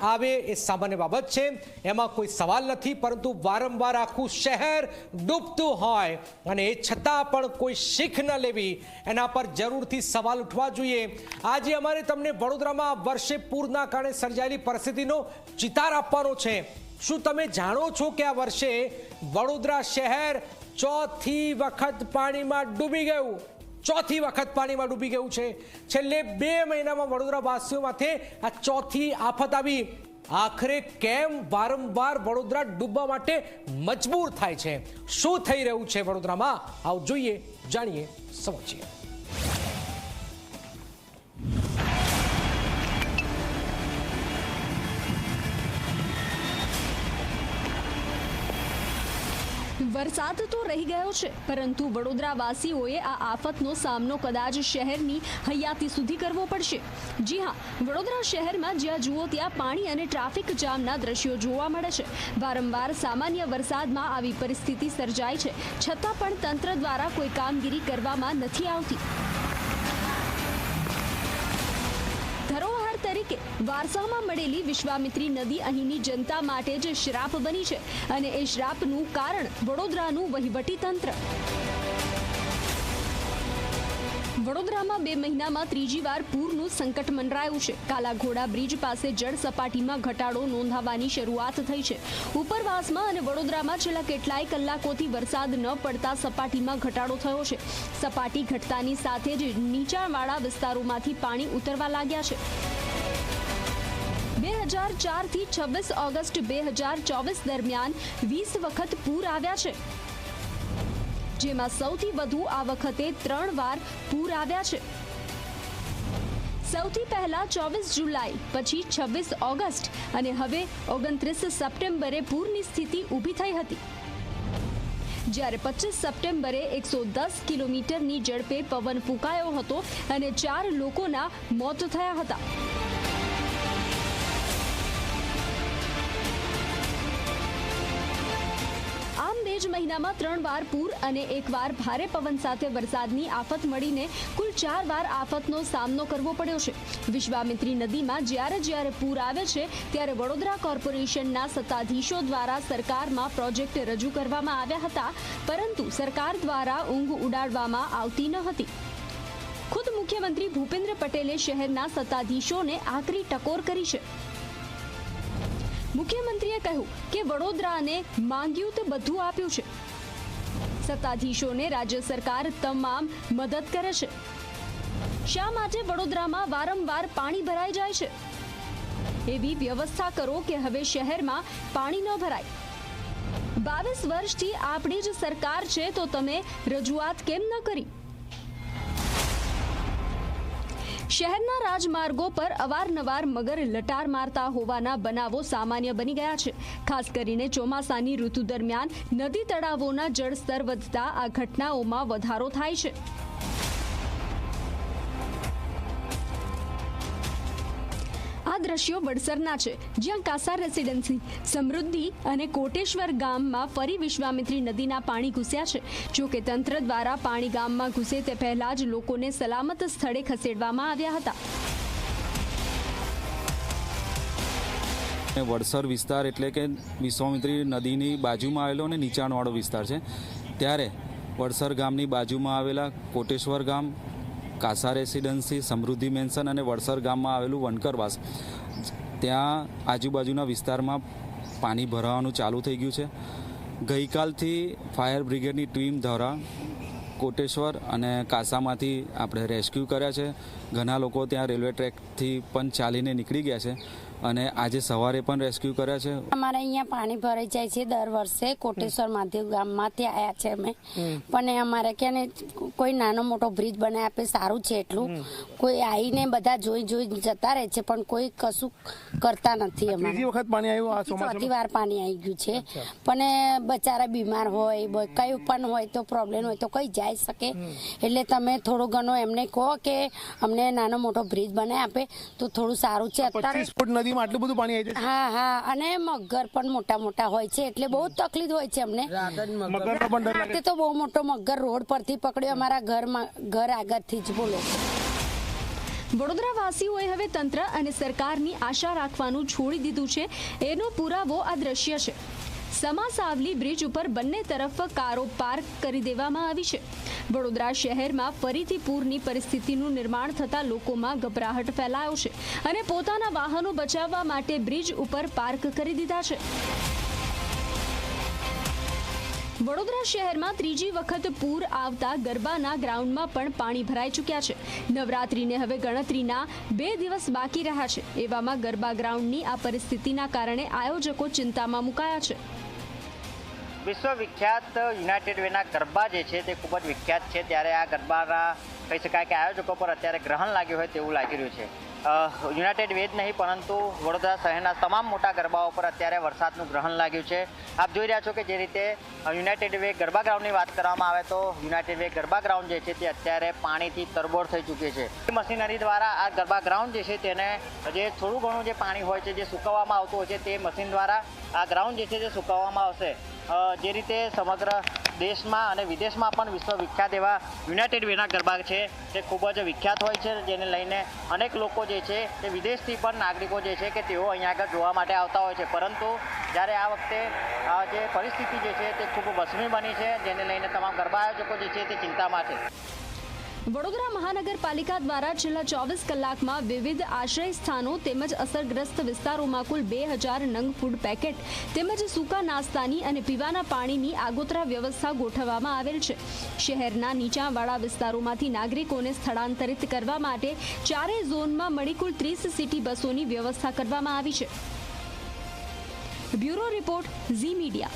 આવે એ સામાન્ય બાબત છે. એમાં કોઈ સવાલ નથી, પરંતુ વારંવાર આખું શહેર ડૂબતું હોય અને એ છતાં પણ કોઈ શીખ ન લેવી. એના પર જરૂરથી સવાલ ઉઠવા જોઈએ. આજે અમારે તમને વડોદરામાં વર્ષે પૂરના કારણે સર્જાયેલી પરિસ્થિતિનો ચિતાર આપવાનો છે. શું તમે જાણો છો કે આ વર્ષે વડોદરા શહેર ચોથી વખત પાણીમાં ડૂબી ગયું? ચોથી વખત પાણીમાં ડૂબી ગયું છે. છેલ્લે બે મહિનામાં વડોદરા વાસીઓ માથે આ ચોથી આફત આવી. આખરે કેમ વારંવાર વડોદરા ડૂબવા માટે મજબૂર થાય છે? શું થઈ રહ્યું છે વડોદરામાં? આવું જોઈએ, જાણીએ, સમજીએ. વરસાદ તો રહી ગયો છે, પરંતુ વડોદરાવાસીઓએ આ આફતનો સામનો કદાચ શહેરની હૈયાતી સુધી કરવો પડશે. જી હા, વડોદરા શહેરમાં જ્યાં જુઓ ત્યાં પાણી અને ટ્રાફિક જામના દ્રશ્યો જોવા મળે છે. વારંવાર સામાન્ય વરસાદમાં આવી પરિસ્થિતિ સર્જાય છે, છતાં પણ તંત્ર દ્વારા કોઈ કામગીરી કરવામાં નથી આવતી. તરીકે વારસામાં મળેલી વિશ્વામિત્રી નદી અહીંની જનતા માટે જ શ્રાપ બની છે અને એ શ્રાપનું કારણ વડોદરાનું વહીવટી તંત્ર. વડોદરામાં બે મહિનામાં ત્રીજી વાર પૂરનું સંકટ મંડરાયું છે. કાલાઘોડા બ્રિજ પાસે જળ સપાટીમાં ઘટાડો નોંધાવાની શરૂઆત થઈ છે. ઉપરવાસમાં અને વડોદરામાં છેલ્લા કેટલાય કલાકોથી વરસાદ ન પડતા સપાટીમાં ઘટાડો થયો છે. સપાટી ઘટતાની સાથે જ નીચાણવાળા વિસ્તારોમાંથી પાણી ઉતરવા લાગ્યા છે. હજાર ચારથી છવ્વીસ ઓગસ્ટ બે હજાર ચોવીસ દરમિયાન વીસ વખત પૂર આવ્યા છે. જેમાં સૌથી વધુ આ વખતે ત્રણ વાર પૂર આવ્યા છે. સૌથી પહેલા ચોવીસ જુલાઈ, પછી છવ્વીસ ઓગસ્ટ અને હવે ઓગણત્રીસ સપ્ટેમ્બરે પૂરની સ્થિતિ ઊભી થઈ હતી. જ્યારે પચીસ સપ્ટેમ્બરે એકસો દસ કિલોમીટરની ઝડપે પવન ફૂંકાયો હતો અને ચાર લોકોના મોત થયા હતા. જ મહિનામાં ત્રણ વાર પૂર અને એકવાર ભારે પવન સાથે વરસાદની આફત મળીને કુલ ચાર વાર આફતનો સામનો કરવો પડ્યો છે. વિશ્વામિત્રી નદીમાં જ્યારે જ્યારે પૂર આવે છે, ત્યારે વડોદરા કોર્પોરેશનના સત્તાધીશો દ્વારા સરકારમાં પ્રોજેક્ટ રજૂ કરવામાં આવ્યા હતા, પરંતુ સરકાર દ્વારા ઊંઘ ઉડાડવામાં આવતી ન હતી. ખુદ મુખ્યમંત્રી ભૂપેન્દ્ર પટેલે શહેરના સત્તાધીશોને આકરી ટકોર કરી છે. મુખ્યમંત્રીએ કહ્યું કે વડોદરાને માંગ્યું તે બધું આપ્યું છે. સત્તાધીશોને રાજ્ય સરકાર તમામ મદદ કરે છે. શા માટે વડોદરામાં વારંવાર પાણી ભરાઈ જાય છે? એવી વ્યવસ્થા કરો કે હવે શહેરમાં પાણી ન ભરાય. બાવીસ વર્ષથી આપણી જ સરકાર છે તો તમે રજૂઆત કેમ ન કરી? શહેરના રાજમાર્ગો પર અવારનવાર મગર લટાર મારતા હોવાના બનાવો સામાન્ય બની ગયા છે. ખાસ કરીને ચોમાસાની ઋતુ દરમિયાન નદી તળાવોના જળસ્તર વધતા આ ઘટનાઓમાં વધારો થાય છે. દ્રશ્યો વડસરના છે, જ્યાં કાસા રેસિડેન્સી, સમૃદ્ધિ અને કોટેશ્વર ગામમાં ફરી વિશ્વામિત્રી નદીના પાણી ઘૂસ્યા છે. જો કે તંત્ર દ્વારા પાણી ગામમાં ઘૂસે તે પહેલા જ લોકોને સલામત સ્થળે ખસેડવામાં આવ્યા હતા. વડસર વિસ્તાર એટલે કે વિશ્વામિત્રી નદીની બાજુમાં આવેલો અને નીચાણવાળો વિસ્તાર છે. ત્યારે વડસર ગામની બાજુમાં આવેલા કોટેશ્વર ગામ કાસા રેસિડન્સી, સમૃદ્ધિ મેન્શન અને વડસર ગામમાં આવેલું વનકરવાસ. ત્યાં આજુબાજુના વિસ્તારમાં પાણી ભરાવાનું ચાલુ થઈ ગયું છે. ગઈકાલથી ફાયર બ્રિગેડની ટીમ દ્વારા કોટેશ્વર અને કાસામાંથી આપણે રેસ્ક્યુ કર્યા છે. ઘણા લોકો ત્યાં રેલવે ટ્રેકથી પણ ચાલીને નીકળી ગયા છે. અને આજે સવારે પણ રેસ્ક્યુ કર્યા છે? અમારે અહીંયા પાણી ભરાઈ જાય છે દર વર્ષે. કોટેશ્વર મહાદેવ ગામમાંથી આવ્યા છે અમે. પણ અમારે કે કોઈ નાનો મોટો બ્રિજ બનાવી આપે સારું છે એટલું. કોઈ આવીને બધા જોઈ જોઈ જતા રહે છે પણ કોઈ કશું કરતા નથી અમે બીજી વખત પાણી આવ્યું આ ચોથી વાર પાણી આવી ગયું છે. પણ બચારા બીમાર હોય કઈ પણ હોય તો પ્રોબ્લેમ હોય તો કઈ જાય શકે. એટલે તમે થોડો ઘણો એમને કહો કે અમને નાનો મોટો બ્રિજ બનાવી આપે તો થોડું સારું છે. અત્યારે નદીમાં આટલું બધું પાણી આવી જાય હા હા. અને મગર પણ મોટા મોટા હોય છે. એટલે બહુ તકલીફ હોય છે અમને. મગરનો પણ ડર લાગે. રાતે તો બહુ મોટો મગર રોડ પરથી પકડ્યો. અમારા ઘરમાં ઘર આગળથી જ બોલો. વડોદરાવાસીઓએ હવે તંત્ર અને સરકારની આશા રાખવાનું છોડી દીધું છે. એનો પુરાવો આ દ્રશ્ય છે. સમા સાવલી બ્રિજ ઉપર બંને તરફ કારો પાર્ક કરી દેવામાં આવી છે. વડોદરા શહેરમાં ફરીથી પૂરની પરિસ્થિતિનું નિર્માણ થતાં લોકોમાં ગભરાહટ ફેલાયો છે અને પોતાના વાહનો બચાવવા માટે બ્રિજ ઉપર પાર્ક કરી દીધા છે. વડોદરા શહેરમાં ત્રીજી વખત પૂર આવતા ગરબાના ગ્રાઉન્ડમાં પણ પાણી ભરાઈ ચૂક્યા છે. નવરાત્રીને હવે ગણતરીના બે દિવસ બાકી રહ્યા છે. એવામાં ગરબા ગ્રાઉન્ડની આ પરિસ્થિતિના કારણે આયોજકો ચિંતામાં મુકાયા છે. વિશ્વવિખ્યાત યુનાઇટેડ વેના ગરબા જે છે તે ખૂબ જ વિખ્યાત છે. ત્યારે આ ગરબાના કહી શકાય કે આયોજકો પર અત્યારે ગ્રહણ લાગ્યું હોય તેવું લાગી રહ્યું છે. યુનાઇટેડ વેજ નહીં, પરંતુ વડોદરા શહેરના તમામ મોટા ગરબાઓ પર અત્યારે વરસાદનું ગ્રહણ લાગ્યું છે. આપ જોઈ રહ્યા છો કે જે રીતે યુનાઇટેડ વે ગરબા ગ્રાઉન્ડની વાત કરવામાં આવે તો યુનાઇટેડ વે ગરબા ગ્રાઉન્ડ જે છે તે અત્યારે પાણીથી તરબોળ થઈ ચૂકી છે. મશીનરી દ્વારા આ ગરબા ગ્રાઉન્ડ જે છે તેને જે થોડું ઘણું જે પાણી હોય છે, જે સુકવવામાં આવતું હોય છે તે મશીન દ્વારા આ ગ્રાઉન્ડ જે છે તે સુકાવવામાં આવશે. જે રીતે સમગ્ર દેશમાં અને વિદેશમાં પણ વિશ્વ વિખ્યાત એવા યુનાઇટેડ વેના ગરબા છે, તે ખૂબ જ વિખ્યાત હોય છે, જેને લઈને અનેક લોકો જે છે, તે વિદેશથી પણ નાગરિકો જે છે કે તેઓ અહીંયા આગળ જોવા માટે આવતા હોય છે. પરંતુ જ્યારે આ વખતે જે પરિસ્થિતિ જે છે, તે ખૂબ વસમી બની છે, જેને લઈને તમામ ગરબા આયોજકો જે છે, તે ચિંતામાં છે. વડોદરા મહાનગરપાલિકા દ્વારા છેલ્લા ચોવીસ કલાકમાં વિવિધ આશ્રય સ્થાનો તેમજ અસરગ્રસ્ત વિસ્તારોમાં કુલ બે હજાર નંગ ફૂડ પેકેટ તેમજ સૂકા નાસ્તાની અને પીવાના પાણીની આગોતરા વ્યવસ્થા ગોઠવવામાં આવેલ છે. શહેરના નીચાણવાળા વિસ્તારોમાંથી નાગરિકોને સ્થળાંતરિત કરવા માટે ચારેય ઝોનમાં મળી કુલ ત્રીસ સિટી બસોની વ્યવસ્થા કરવામાં આવી છે. Bureau report Zee media.